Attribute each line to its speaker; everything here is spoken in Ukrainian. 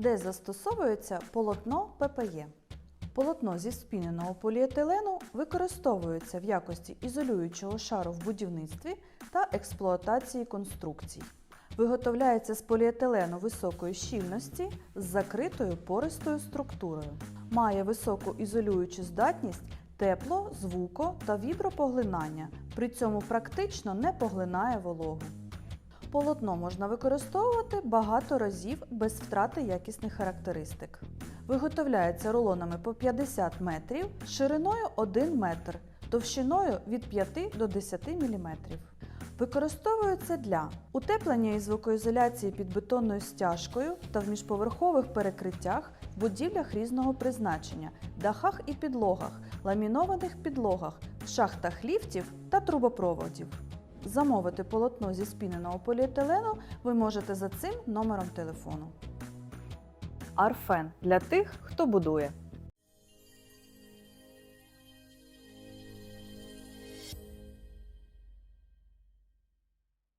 Speaker 1: де застосовується полотно ППЄ. Полотно зі спіненого поліетилену використовується в якості ізолюючого шару в будівництві та експлуатації конструкцій. Виготовляється з поліетилену високої щільності з закритою пористою структурою. Має високу ізолюючу здатність тепло, звуко та вібропоглинання, при цьому практично не поглинає вологу. Полотно можна використовувати багато разів без втрати якісних характеристик. Виготовляється рулонами по 50 метрів, шириною 1 метр, товщиною від 5 до 10 мм. Використовується для утеплення і звукоізоляції під бетонною стяжкою та в міжповерхових перекриттях, будівлях різного призначення, дахах і підлогах, ламінованих підлогах, в шахтах ліфтів та трубопроводів. Замовити полотно зі спіненого поліетилену ви можете за цим номером телефону. Арфен для тих, хто будує.